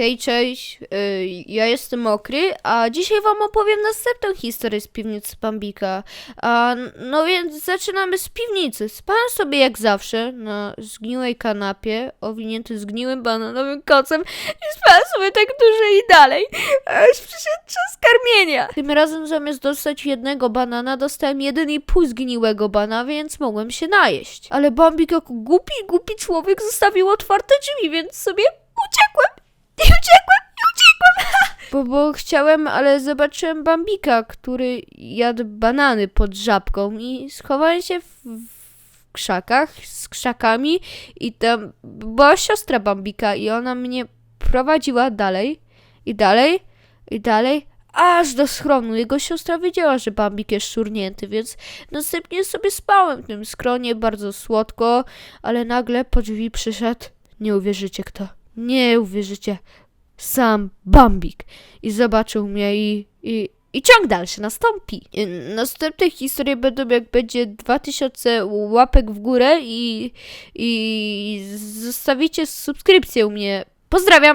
Hej, cześć, y, ja jestem Mokry, a dzisiaj wam opowiem następną historię z piwnicy Bambika. A, no więc zaczynamy z piwnicy. Spałem sobie jak zawsze na zgniłej kanapie, owinięty zgniłym bananowym kocem i spałem sobie tak dłużej i dalej, aż przyszedł czas karmienia. Tym razem zamiast dostać jednego banana, dostałem jeden i pół zgniłego bana, więc mogłem się najeść. Ale Bambik jako głupi, głupi człowiek zostawił otwarte drzwi, więc sobie uciekłem. I uciekłem, i uciekłem! Bo, bo chciałem, ale zobaczyłem Bambika, który jadł banany pod żabką i schowałem się w, w krzakach z krzakami i tam była siostra Bambika i ona mnie prowadziła dalej i dalej i dalej, aż do schronu. Jego siostra wiedziała, że Bambik jest szurnięty, więc następnie sobie spałem w tym skronie bardzo słodko, ale nagle po drzwi przyszedł, nie uwierzycie kto. Nie uwierzycie. Sam Bambik. I zobaczył mnie i, i, i ciąg dalszy nastąpi. Następne historie będą jak będzie 2000 łapek w górę i, i zostawicie subskrypcję u mnie. Pozdrawiam!